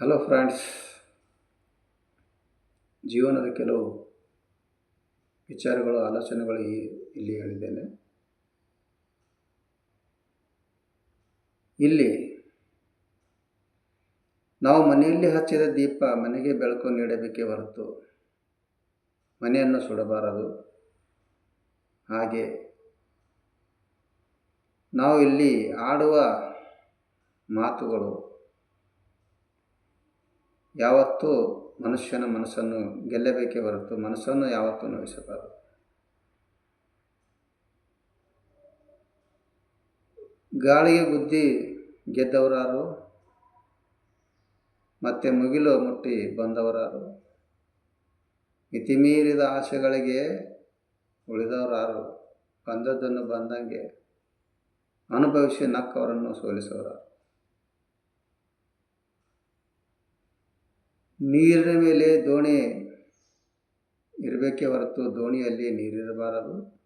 Hello friends ಜೀವನದ ಕೆಲವು ವಿಚಾರಗಳು, ಆಲೋಚನೆಗಳು ಇಲ್ಲಿ ಹೇಳಿದ್ದೇನೆ. ಇಲ್ಲಿ ನಾವು ಮನೆಯಲ್ಲಿ ಹಚ್ಚಿದ ದೀಪ ಮನೆಗೆ ಬೆಳಕು ನೀಡಬೇಕೇ ಹೊರತು ಮನೆಯನ್ನು ಸುಡಬಾರದು. ಹಾಗೆ ನಾವು ಇಲ್ಲಿ ಆಡುವ ಮಾತುಗಳು ಯಾವತ್ತೂ ಮನುಷ್ಯನ ಮನಸ್ಸನ್ನು ಗೆಲ್ಲಬೇಕೇ ಹೊರತು ಮನಸ್ಸನ್ನು ಯಾವತ್ತೂ ನೋಯಿಸಬಾರದು. ಗಾಳಿಗೆ ಗುದ್ದಿ ಗೆದ್ದವರಾರು, ಮತ್ತೆ ಮುಗಿಲು ಮುಟ್ಟಿ ಬಂದವರಾರು, ಮಿತಿಮೀರಿದ ಆಸೆಗಳಿಗೆ ಉಳಿದವರಾರು, ಬಂದದ್ದನ್ನು ಬಂದಂಗೆ ಅನುಭವಿಸಿ ನಕ್ಕವರನ್ನು ಸೋಲಿಸೋರಾರು. ನೀರಿನ ಮೇಲೆ ದೋಣಿ ಇರಬೇಕೇ ಹೊರತು ದೋಣಿಯಲ್ಲಿ ನೀರಿರಬಾರದು.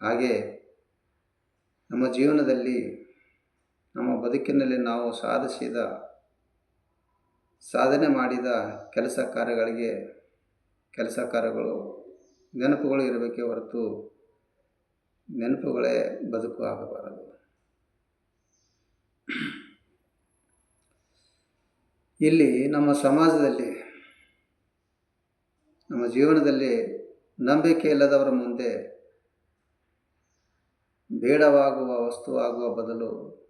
ಹಾಗೆ ನಮ್ಮ ಜೀವನದಲ್ಲಿ, ನಮ್ಮ ಬದುಕಿನಲ್ಲಿ ನಾವು ಸಾಧಿಸಿದ, ಸಾಧನೆ ಮಾಡಿದ ಕೆಲಸ ಕಾರ್ಯಗಳಿಗೆ ಕೆಲಸ ಕಾರ್ಯಗಳು, ನೆನಪುಗಳು ಇರಬೇಕೇ ಹೊರತು ನೆನಪುಗಳೇ ಬದುಕು ಆಗಬಾರದು. ಇಲ್ಲಿ ನಮ್ಮ ಸಮಾಜದಲ್ಲಿ, ನಮ್ಮ ಜೀವನದಲ್ಲಿ ನಂಬಿಕೆ ಇಲ್ಲದವರ ಮುಂದೆ ಬೇಡವಾಗುವ ವಸ್ತುವಾಗುವ ಬದಲು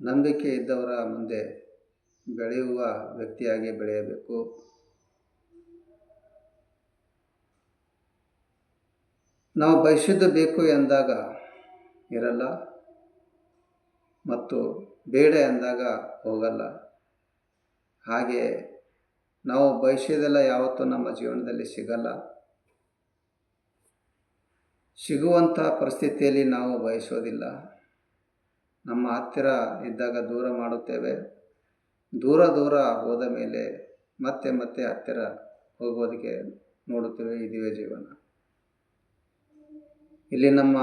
ನಂಬಿಕೆ ಇದ್ದವರ ಮುಂದೆ ಬೆಳೆಯುವ ವ್ಯಕ್ತಿಯಾಗಿ ಬೆಳೆಯಬೇಕು. ನಾವು ಭವಿಷ್ಯದ ಬೇಕು ಎಂದಾಗ ಇರಲ್ಲ ಮತ್ತು ಬೇಡ ಎಂದಾಗ ಹೋಗಲ್ಲ. ಹಾಗೆ ನಾವು ಬಯಸಿದೆಲ್ಲ ಯಾವತ್ತೂ ನಮ್ಮ ಜೀವನದಲ್ಲಿ ಸಿಗಲ್ಲ. ಸಿಗುವಂಥ ಪರಿಸ್ಥಿತಿಯಲ್ಲಿ ನಾವು ಬಯಸೋದಿಲ್ಲ. ನಮ್ಮ ಹತ್ತಿರ ಇದ್ದಾಗ ದೂರ ಮಾಡುತ್ತೇವೆ. ದೂರ ದೂರ ಹೋದ ಮೇಲೆ ಮತ್ತೆ ಮತ್ತೆ ಹತ್ತಿರ ಹೋಗೋದಕ್ಕೆ ನೋಡುತ್ತೇವೆ ಇದುವೇ ಜೀವನ. ಇಲ್ಲಿ ನಮ್ಮ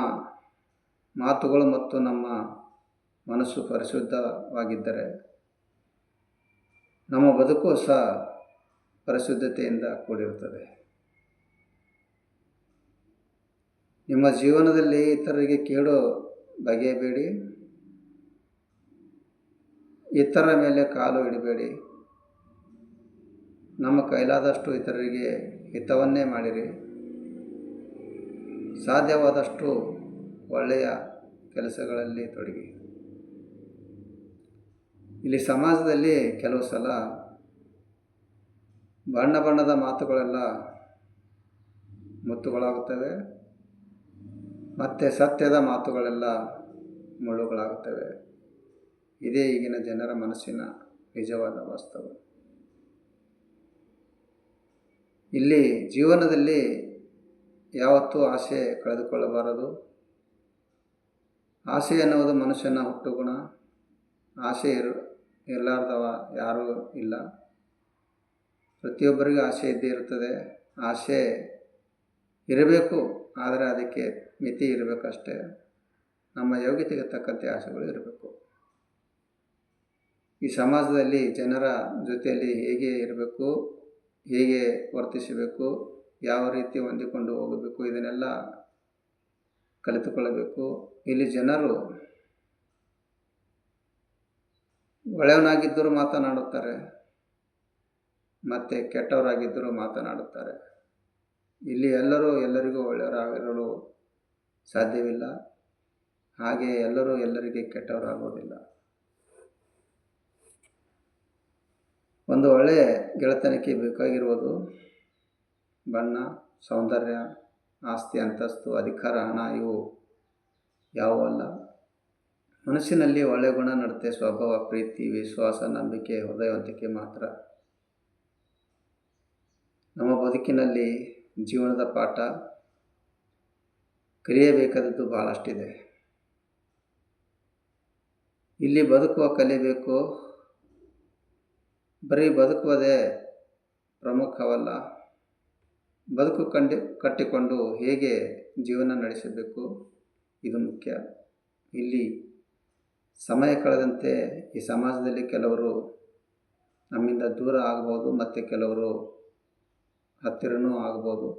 ಮಾತುಗಳು ಮತ್ತು ನಮ್ಮ ಮನಸ್ಸು ಪರಿಶುದ್ಧವಾಗಿದ್ದರೆ ನಮ್ಮ ಬದುಕು ಸಹ ಪರಿಶುದ್ಧತೆಯಿಂದ ಕೂಡಿರುತ್ತದೆ. ನಿಮ್ಮ ಜೀವನದಲ್ಲಿ ಇತರರಿಗೆ ಕೇಳು ಬಗೆಯಬೇಡಿ ಇತರ ಮೇಲೆ ಕಾಲು ಇಡಬೇಡಿ. ನಮ್ಮ ಕೈಲಾದಷ್ಟು ಇತರರಿಗೆ ಹಿತವನ್ನೇ ಮಾಡಿರಿ. ಸಾಧ್ಯವಾದಷ್ಟು ಒಳ್ಳೆಯ ಕೆಲಸಗಳಲ್ಲಿ ತೊಡಗಿ. ಇಲ್ಲಿ ಸಮಾಜದಲ್ಲಿ ಕೆಲವು ಸಲ ಬಣ್ಣ ಬಣ್ಣದ ಮಾತುಗಳೆಲ್ಲ ಮುತ್ತುಗಳಾಗುತ್ತವೆ. ಮತ್ತು ಸತ್ಯದ ಮಾತುಗಳೆಲ್ಲ ಮುಳ್ಳುಗಳಾಗುತ್ತವೆ. ಇದೇ ಈಗಿನ ಜನರ ಮನಸ್ಸಿನ ನಿಜವಾದ ವಾಸ್ತವ. ಇಲ್ಲಿ ಜೀವನದಲ್ಲಿ ಯಾವತ್ತೂ ಆಸೆ ಕಳೆದುಕೊಳ್ಳಬಾರದು. ಆಸೆ ಎನ್ನುವುದು ಮನುಷ್ಯನ ಹುಟ್ಟುಗುಣ. ಆಸೆ ಇರು ಇರಲಾರ್ದವ ಯಾರೂ ಇಲ್ಲ. ಪ್ರತಿಯೊಬ್ಬರಿಗೂ ಆಸೆ ಇದ್ದೇ ಇರುತ್ತದೆ ಆಸೆ ಇರಬೇಕು, ಆದರೆ ಅದಕ್ಕೆ ಮಿತಿ ಇರಬೇಕಷ್ಟೇ. ನಮ್ಮ ಯೋಗ್ಯತೆಗೆ ತಕ್ಕಂತೆ ಆಸೆಗಳು ಇರಬೇಕು. ಈ ಸಮಾಜದಲ್ಲಿ ಜನರ ಜೊತೆಯಲ್ಲಿ ಹೇಗೆ ಇರಬೇಕು, ಹೇಗೆ ವರ್ತಿಸಬೇಕು, ಯಾವ ರೀತಿ ಹೊಂದಿಕೊಂಡು ಹೋಗಬೇಕು, ಇದನ್ನೆಲ್ಲ ಕಲಿತುಕೊಳ್ಳಬೇಕು. ಇಲ್ಲಿ ಜನರು ಒಳ್ಳೆಯವನಾಗಿದ್ದರೂ ಮಾತನಾಡುತ್ತಾರೆ, ಮತ್ತು ಕೆಟ್ಟವರಾಗಿದ್ದರೂ ಮಾತನಾಡುತ್ತಾರೆ. ಇಲ್ಲಿ ಎಲ್ಲರೂ ಎಲ್ಲರಿಗೂ ಒಳ್ಳೆಯವರಾಗಿರಲು ಸಾಧ್ಯವಿಲ್ಲ. ಹಾಗೆ ಎಲ್ಲರೂ ಎಲ್ಲರಿಗೆ ಕೆಟ್ಟವರಾಗೋದಿಲ್ಲ ಒಂದು ಒಳ್ಳೆಯ ಗೆಳೆತನಕ್ಕೆ ಬೇಕಾಗಿರುವುದು ಬಣ್ಣ, ಸೌಂದರ್ಯ, ಆಸ್ತಿ, ಅಂತಸ್ತು, ಅಧಿಕಾರ, ಹಣ, ಇವು ಯಾವುವೂ ಅಲ್ಲ ಮನಸ್ಸಿನಲ್ಲಿ ಒಳ್ಳೆಯ ಗುಣ ನಡತೆ, ಸ್ವಭಾವ, ಪ್ರೀತಿ, ವಿಶ್ವಾಸ, ನಂಬಿಕೆ ಹೃದಯವಂತಿಕೆ ಮಾತ್ರ. ನಮ್ಮ ಬದುಕಿನಲ್ಲಿ ಜೀವನದ ಪಾಠ, ಕಲಿಯಬೇಕಾದದ್ದು ಬಹಳಷ್ಟಿದೆ. ಇಲ್ಲಿ ಬದುಕುವ ಕಲಿಯಬೇಕು ಬರೀ ಬದುಕುವುದೇ ಪ್ರಮುಖವಲ್ಲ. ಬದುಕು ಕಂಡು, ಕಟ್ಟಿಕೊಂಡು ಹೇಗೆ ಜೀವನ ನಡೆಸಬೇಕು? ಇದು ಮುಖ್ಯ. ಇಲ್ಲಿ ಸಮಯ ಕಳೆದಂತೆ ಈ ಸಮಾಜದಲ್ಲಿ ಕೆಲವರು ನಮ್ಮಿಂದ ದೂರ ಆಗ್ಬೋದು, ಮತ್ತು ಕೆಲವರು ಹತ್ತಿರನೂ ಆಗ್ಬೋದು.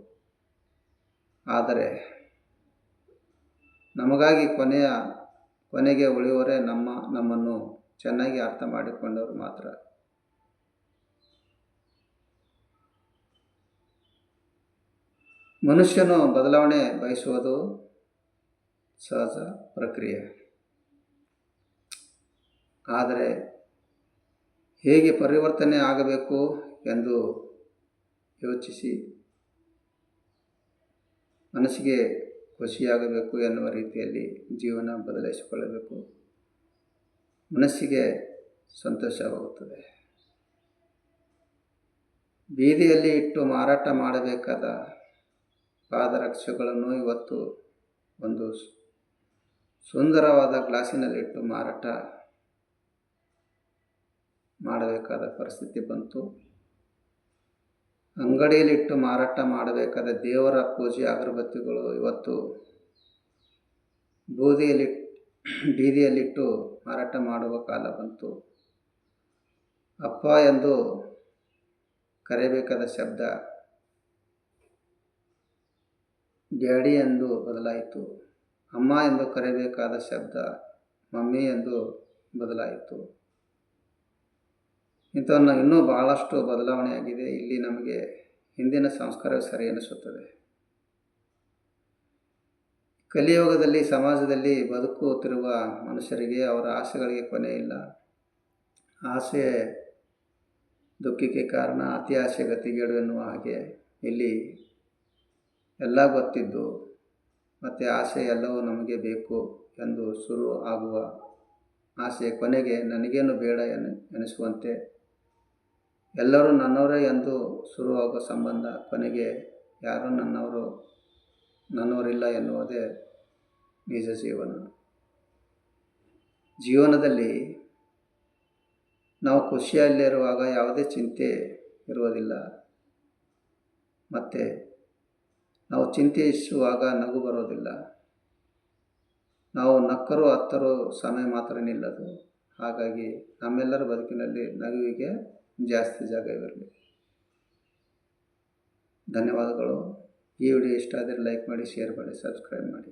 ಆದರೆ ನಮಗಾಗಿ ಕೊನೆಯ, ಕೊನೆಗೆ ಉಳಿಯುವವರೇ ನಮ್ಮ, ನಮ್ಮನ್ನು ಚೆನ್ನಾಗಿ ಅರ್ಥ ಮಾಡಿಕೊಂಡವರು ಮಾತ್ರ. ಮನುಷ್ಯನು ಬದಲಾವಣೆ ಬಯಸುವುದು ಸಹಜ ಪ್ರಕ್ರಿಯೆ. ಆದರೆ ಹೇಗೆ ಪರಿವರ್ತನೆ ಆಗಬೇಕು ಎಂದು ಯೋಚಿಸಿ ಮನಸ್ಸಿಗೆ ಖುಷಿಯಾಗಬೇಕು ಎನ್ನುವ ರೀತಿಯಲ್ಲಿ ಜೀವನ ಬದಲಾಯಿಸಿಕೊಳ್ಳಬೇಕು. ಮನಸ್ಸಿಗೆ ಸಂತೋಷವಾಗುತ್ತದೆ. ಬೀದಿಯಲ್ಲಿ ಇಟ್ಟು ಮಾರಾಟ ಮಾಡಬೇಕಾದ ಪಾದರಕ್ಷೆಗಳನ್ನು ಇವತ್ತು ಒಂದು ಸುಂದರವಾದ ಗ್ಲಾಸಿನಲ್ಲಿಟ್ಟು ಮಾರಾಟ ಮಾಡಬೇಕಾದ ಪರಿಸ್ಥಿತಿ ಬಂತು. ಅಂಗಡಿಯಲ್ಲಿಟ್ಟು ಮಾರಾಟ ಮಾಡಬೇಕಾದ ದೇವರ ಪೂಜೆ ಅಗರಬತ್ತಿಗಳು ಇವತ್ತು ಬೂದಿಯಲ್ಲಿ, ಬೀದಿಯಲ್ಲಿಟ್ಟು ಮಾರಾಟ ಮಾಡುವ ಕಾಲ ಬಂತು. ಅಪ್ಪ ಎಂದು ಕರೆಯಬೇಕಾದ ಶಬ್ದ ಡ್ಯಾಡಿ ಎಂದು ಬದಲಾಯಿತು. ಅಮ್ಮ ಎಂದು ಕರೆಯಬೇಕಾದ ಶಬ್ದ ಮಮ್ಮಿ ಎಂದು ಬದಲಾಯಿತು. ಇಂಥವನ್ನು ಇನ್ನೂ ಬಹಳಷ್ಟು ಬದಲಾವಣೆಯಾಗಿದೆ ಇಲ್ಲಿ ನಮಗೆ ಹಿಂದಿನ ಸಂಸ್ಕಾರ ಸರಿ ಅನಿಸುತ್ತದೆ. ಕಲಿಯುಗದಲ್ಲಿ, ಸಮಾಜದಲ್ಲಿ ಬದುಕುತ್ತಿರುವ ಮನುಷ್ಯರಿಗೆ ಅವರ ಆಸೆಗಳಿಗೆ ಕೊನೆ ಇಲ್ಲ. ಆಸೆ ದುಃಖಕ್ಕೆ ಕಾರಣ, ಅತಿ ಆಸೆ ಗತಿಗೇಡು ಎನ್ನುವ ಹಾಗೆ ಇಲ್ಲಿ ಎಲ್ಲ ಗೊತ್ತಿದ್ದು, ಮತ್ತು ಆಸೆ ಎಲ್ಲವೂ ನಮಗೆ ಬೇಕು ಎಂದು ಶುರು ಆಗುವ ಆಸೆ ಕೊನೆಗೆ ನನಗೇನು ಬೇಡ ಎನ್ನು ಎನಿಸುವಂತೆ ಎಲ್ಲರೂ ನನ್ನವರೇ ಎಂದು ಶುರುವಾಗುವ ಸಂಬಂಧ ಕೊನೆಗೆ ಯಾರೂ ನನ್ನವರು, ನನ್ನವರಿಲ್ಲ ಎನ್ನುವುದೇ ನಿಜ ಜೀವನ. ಜೀವನದಲ್ಲಿ ನಾವು ಖುಷಿಯಲ್ಲಿರುವಾಗ ಯಾವುದೇ ಚಿಂತೆ ಇರುವುದಿಲ್ಲ. ಮತ್ತು ನಾವು ಚಿಂತಿಸುವಾಗ ನಗು ಬರೋದಿಲ್ಲ ನಾವು ನಕ್ಕರು ಹತ್ತರೂ ಸಮಯ ಮಾತ್ರ ನಿಲ್ಲದು. ಹಾಗಾಗಿ ನಮ್ಮೆಲ್ಲರ ಬದುಕಿನಲ್ಲಿ ನಗುವಿಗೆ ಜಾಸ್ತಿ ಜಾಗ ಇರಲಿ ಧನ್ಯವಾದಗಳು. ಈ ವಿಡಿಯೋ ಇಷ್ಟ ಆದರೆ ಲೈಕ್ ಮಾಡಿ ಶೇರ್ ಮಾಡಿ ಸಬ್ಸ್ಕ್ರೈಬ್ ಮಾಡಿ.